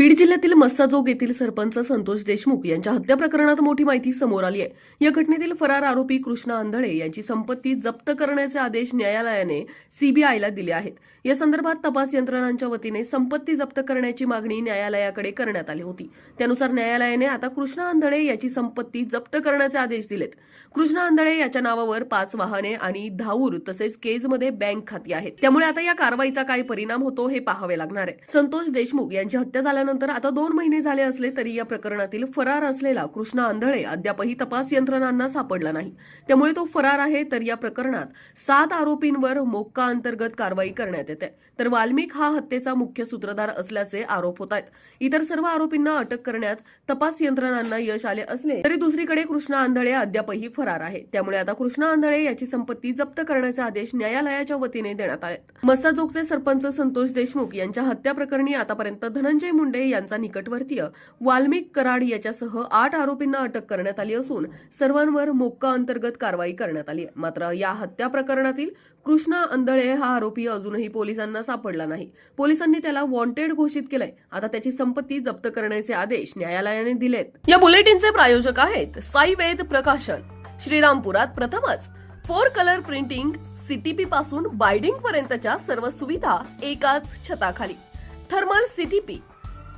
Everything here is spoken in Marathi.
बीड जिल्ह्यातील मस्साजोग येथील सरपंच संतोष देशमुख यांच्या हत्या प्रकरणात मोठी माहिती समोर आली आहे. या घटनेतील फरार आरोपी कृष्णा आंधळे यांची संपत्ती जप्त करण्याचे आदेश न्यायालयाने सीबीआयला दिले आहेत. या संदर्भात तपास यंत्रणांच्या वतीने संपत्ती जप्त करण्याची मागणी न्यायालयाकडे करण्यात आली होती. त्यानुसार न्यायालयाने आता कृष्णा आंधळे याची संपत्ती जप्त करण्याचे आदेश दिलेत. कृष्णा आंधळे याच्या नावावर पाच वाहने आणि धावूर तसेच केजमध्ये बँक खाती आहेत. त्यामुळे आता या कारवाईचा काय परिणाम होतो हे पाहावे लागणार आहे. संतोष देशमुख यांची हत्या झाल्यानंतर आता दोन महिने झाले असले तरी या प्रकरणातील फरार असलेला कृष्णा आंधळे अद्यापही तपास यंत्रणांना सापडला नाही. त्यामुळे तो फरार आहे तर या प्रकरणात सात आरोपींवर मोक्का अंतर्गत कारवाई करण्यात येते. तर वाल्मिक हा हत्येचा मुख्य सूत्रधार असल्याचे आरोप होत आहेत. इतर सर्व आरोपींना अटक करण्यात तपास यंत्रणांना यश आले असले तरी दुसरीकडे कृष्णा आंधळे अद्यापही फरार आहे. त्यामुळे आता कृष्णा आंधळे याची संपत्ती जप्त करण्याचे आदेश न्यायालयाच्या वतीने देण्यात आले मसाजोगचे सरपंच संतोष देशमुख यांच्या हत्या प्रकरणी आतापर्यंत धनंजय मुंडे यांचा निकटवर्तीय वाल्मिक कराड याच्यासह आठ आरोपींना अटक करण्यात आली असून सर्वांवर मोक्का अंतर्गत कारवाई करण्यात आली आहे. मात्र या हत्या प्रकरणातील कृष्णा अंधळे हा आरोपी अजूनही पोलिसांना सापडला नाही. पोलिसांनी त्याला वॉन्टेड घोषित केलंय. आता त्याची संपत्ती जप्त करण्याचे आदेश न्यायालयाने दिलेत. या बुलेटिनचे प्रायोजक आहेत साई वेद प्रकाशन. श्रीरामपुरात प्रथमच फोर कलर प्रिंटिंग सीटीपी पासून बायडिंग पर्यंतच्या सर्व सुविधा एकाच छताखाली. Thermal CTP